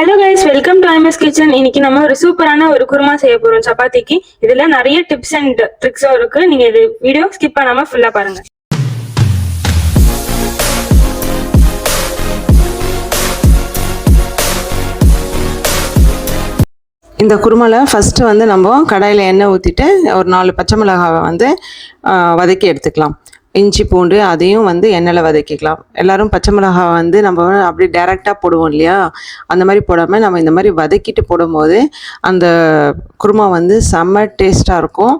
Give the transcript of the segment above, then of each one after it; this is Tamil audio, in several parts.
ஹலோ கைஸ் வெல்கம் டு ஐமஸ் கிச்சன் இன்னைக்கு நம்ம ஒரு சூப்பரான ஒரு குருமா செய்ய போறோம். சப்பாத்திக்கு. இதுல நிறைய டிப்ஸ் அண்ட் ட்ரிக்ஸும் இருக்கு. நீங்க இது வீடியோ ஸ்கிப் பண்ணாம ஃபுல்லா பாருங்க. இந்த குருமாவில் ஃபஸ்ட்டு வந்து நம்ம கடாயில் எண்ணெய் ஊற்றிட்டு ஒரு நாலு பச்சை மிளகாவை வந்து வதக்கி எடுத்துக்கலாம். இஞ்சி பூண்டு அதையும் வந்து எண்ணெயில் வதக்கிக்கலாம். எல்லாரும் பச்சை மிளகா வந்து நம்ம அப்படியே டேரெக்டாக போடுவோம் இல்லையா? அந்த மாதிரி போடாமல் நம்ம இந்த மாதிரி வதக்கிட்டு போடும்போது அந்த குருமா வந்து செம்ம டேஸ்ட்டாக இருக்கும்.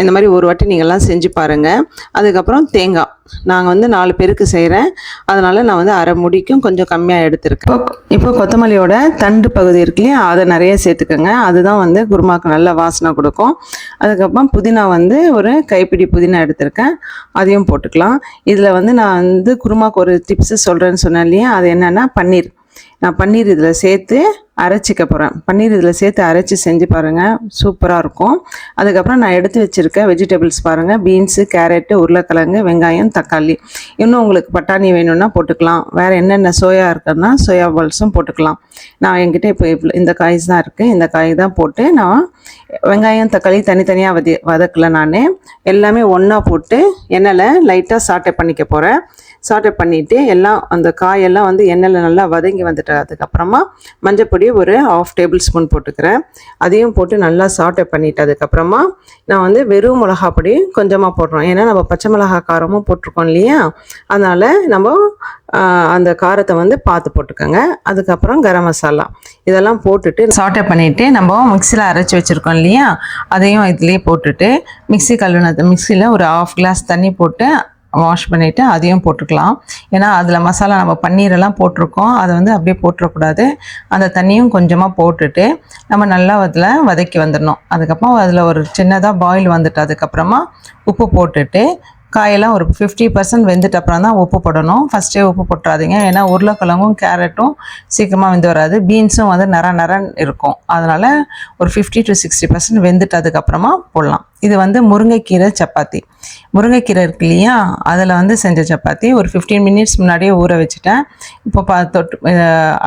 இந்த மாதிரி ஒரு வாட்டி நீங்கள்லாம் செஞ்சு பாருங்கள் அதுக்கப்புறம் தேங்காய். நாங்கள் வந்து நாலு பேருக்கு செய்கிறேன் அதனால் நான் வந்து அரை முடிக்கும் கொஞ்சம் கம்மியாக எடுத்திருக்கேன். இப்போ இப்போ கொத்தமல்லியோட தண்டு பகுதி இருக்கு இல்லையா? அதை நிறைய சேர்த்துக்கோங்க. அதுதான் வந்து குருமாவுக்கு நல்ல வாசனை கொடுக்கும். அதுக்கப்புறம் புதினா வந்து ஒரு கைப்பிடி புதினா எடுத்திருக்கேன். அதையும் போட்டுக்கலாம். இதில் வந்து நான் வந்து குருமாவுக்கு ஒரு டிப்ஸு சொல்கிறேன்னு சொன்னேன் இல்லையா? அது என்னென்னா பன்னீர். நான் பன்னீர் இதில் சேர்த்து அரைச்சிக்க போகிறேன் பன்னீர் இதில் சேர்த்து அரைச்சி செஞ்சு பாருங்கள் சூப்பராக இருக்கும். அதுக்கப்புறம் நான் எடுத்து வச்சுருக்க வெஜிடபிள்ஸ் பாருங்கள் பீன்ஸு கேரட்டு உருளைக்கிழங்கு வெங்காயம் தக்காளி. இன்னும் உங்களுக்கு பட்டாணி வேணும்னா போட்டுக்கலாம். வேறு என்னென்ன சோயா இருக்குன்னா சோயா பால்ஸும் போட்டுக்கலாம். நான் என்கிட்ட இப்போ இவ்வளோ இந்த காய்ஸ் தான் இருக்குது இந்த காய் தான் போட்டு நான் வெங்காயம் தக்காளி தனித்தனியாக வதி வதக்கல நான். எல்லாமே ஒன்றா போட்டு எண்ணெயில் லைட்டாக சாட்டை பண்ணிக்க போகிறேன் சாட்டை பண்ணிவிட்டு எல்லாம் அந்த காயெல்லாம் வந்து எண்ணெயில் நல்லா வதங்கி வந்துட்டு அதுக்கப்புறமா மஞ்சப்பொடி ஒரு ஆஃப் டேபிள் ஸ்பூன் போட்டுக்கிறேன். அதையும் போட்டு நல்லா சாட்டை பண்ணிவிட்டு அதுக்கப்புறமா நான் வந்து வெறும் மிளகா பொடி கொஞ்சமாக போடுறோம். ஏன்னா நம்ம பச்சை மிளகா காரமும் போட்டிருக்கோம் இல்லையா? அதனால் நம்ம அந்த காரத்தை வந்து பார்த்து போட்டுக்கோங்க. அதுக்கப்புறம் கரம் மசாலா. இதெல்லாம் போட்டுட்டு சாட்டை பண்ணிவிட்டு நம்ம மிக்சியில் அரைச்சி வச்சுருக்கோம் இல்லையா? அதையும் இதுலேயே போட்டுட்டு மிக்சி கழுவினது மிக்சியில் ஒரு ஆஃப் கிளாஸ் தண்ணி போட்டு வாஷ் பண்ணிவிட்டு அதையும் போட்டுக்கலாம். ஏன்னா அதில் மசாலா நம்ம பன்னீரெல்லாம் போட்டிருக்கோம். அதை வந்து அப்படியே போட்டுறக்கூடாது. அந்த தண்ணியும் கொஞ்சமாக போட்டுட்டு நம்ம நல்லா அதில் வதக்கி வந்துடணும். அதுக்கப்புறம் அதில் ஒரு சின்னதாக பாயில் வந்துட்டு அதுக்கப்புறமா உப்பு போட்டுட்டு காயெல்லாம் ஒரு ஃபிஃப்டி பர்சன்ட் வெந்துட்டு அப்புறம் தான் உப்பு போடணும். ஃபஸ்ட்டே உப்பு போட்டுறாதீங்க. ஏன்னா உருளைக்கிழங்கும் கேரட்டும் சீக்கிரமாக வெந்து வராது. பீன்ஸும் வந்து நர நரன் இருக்கும். அதனால் ஒரு ஃபிஃப்டி டு சிக்ஸ்டி பர்சன்ட் வெந்துட்டதுக்கப்புறமா போடலாம். இது வந்து முருங்கைக்கீரை சப்பாத்தி. முருங்கைக்கீரை இருக்கு இல்லையா? அதில் வந்து செஞ்ச சப்பாத்தி. ஒரு ஃபிஃப்டீன் மினிட்ஸ் முன்னாடியே ஊற வச்சுட்டேன். இப்போ பா தொட்டு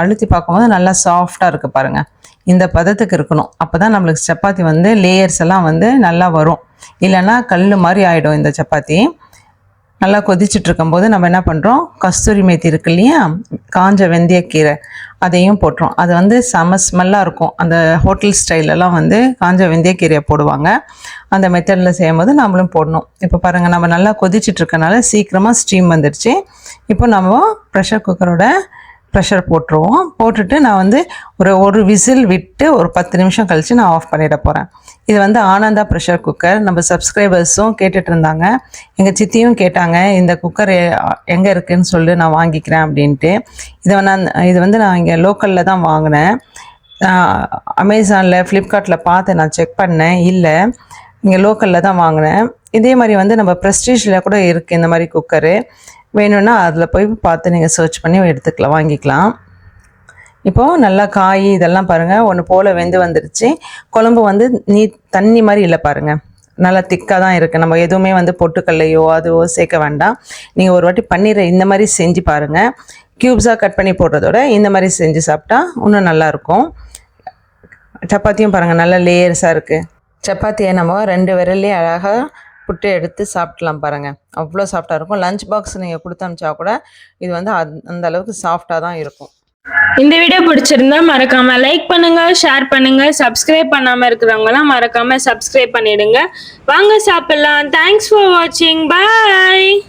அழுத்தி பார்க்கும்போது நல்லா சாஃப்டாக இருக்குது பாருங்கள் இந்த பதத்துக்கு இருக்கணும். அப்போ தான் நம்மளுக்கு சப்பாத்தி வந்து லேயர்ஸ் எல்லாம் வந்து நல்லா வரும். இல்லைன்னா கல் மாதிரி ஆகிடும் இந்த சப்பாத்தி. நல்லா கொதிச்சுட்டு இருக்கும்போது நம்ம என்ன பண்ணுறோம் கஸ்தூரி மேத்தி இருக்கு இல்லையா? காஞ்ச வெந்தயக்கீரை அதையும் போட்டுரும். அது வந்து செம ஸ்மெல்லாக இருக்கும். அந்த ஹோட்டல் ஸ்டைலெல்லாம் வந்து காஞ்ச வெந்தயக்கீரையை போடுவாங்க. அந்த மெத்தடில் செய்யும்போது நம்மளும் போடணும். இப்போ பாருங்கள் நம்ம நல்லா கொதிச்சுட்டு இருக்கனால சீக்கிரமாக ஸ்டீம் வந்துடுச்சு இப்போ நம்ம ப்ரெஷர் குக்கரோட ப்ரெஷர் போட்டுருவோம். போட்டுட்டு நான் வந்து ஒரு ஒரு விசில் விட்டு ஒரு பத்து நிமிஷம் கழித்து நான் ஆஃப் பண்ணிட போகிறேன் இது வந்து ஆனந்தா ப்ரெஷர் குக்கர் நம்ம சப்ஸ்கிரைபர்ஸும் கேட்டுட்டு இருந்தாங்க எங்கள் சித்தியும் கேட்டாங்க இந்த குக்கர் எங்கே இருக்குன்னு சொல்லி நான் வாங்கிக்கிறேன் அப்படின்ட்டு. இதை நான் இது வந்து நான் இங்கே லோக்கலில் தான் வாங்கினேன். அமேசானில் ஃப்ளிப்கார்ட்டில் பார்த்து நான் செக் பண்ணேன். இல்லை இங்கே லோக்கலில் தான் வாங்கினேன். இதே மாதிரி வந்து நம்ம ப்ரெஸ்டீஜில் கூட இருக்குது இந்த மாதிரி குக்கரு வேணும்னா அதில் போய் பார்த்து நீங்கள் சர்ச் பண்ணி எடுத்துக்கலாம் வாங்கிக்கலாம். இப்போது நல்லா காய் இதெல்லாம் பாருங்கள் ஒன்று போல் வெந்து வந்துருச்சு. குழம்பு வந்து நீ தண்ணி மாதிரி இல்லை பாருங்கள் நல்லா திக்காக தான் இருக்குது நம்ம எதுவுமே வந்து பொட்டுக்கல்லையோ அதுவோ சேர்க்க வேண்டாம். நீங்கள் ஒரு வாட்டி பன்னீரை இந்த மாதிரி செஞ்சு பாருங்கள் க்யூப்ஸாக கட் பண்ணி போடுறதோட இந்த மாதிரி செஞ்சு சாப்பிட்டா இன்னும் நல்லாயிருக்கும் சப்பாத்தியும் பாருங்கள் நல்ல லேயர்ஸாக இருக்குது சப்பாத்தியை நம்ம ரெண்டு விரல்லே அழகாக புட்டு எடுத்து சாப்பிட்லாம் பாருங்கள் அவ்வளோ சாஃப்டாக இருக்கும். லஞ்ச் பாக்ஸ் நீங்கள் கொடுத்து கூட இது வந்து அந்த- அந்த அளவுக்கு சாஃப்டாக தான் இருக்கும். இந்த வீடியோ பிடிச்சிருந்தா மறக்காம லைக் பண்ணுங்க ஷேர் பண்ணுங்க சப்ஸ்கிரைப் பண்ணாம இருக்கிறவங்கலாம் மறக்காம சப்ஸ்கிரைப் பண்ணிடுங்க. வாங்க சாப்பிடலாம். தேங்க்ஸ் ஃபார் வாட்சிங் பை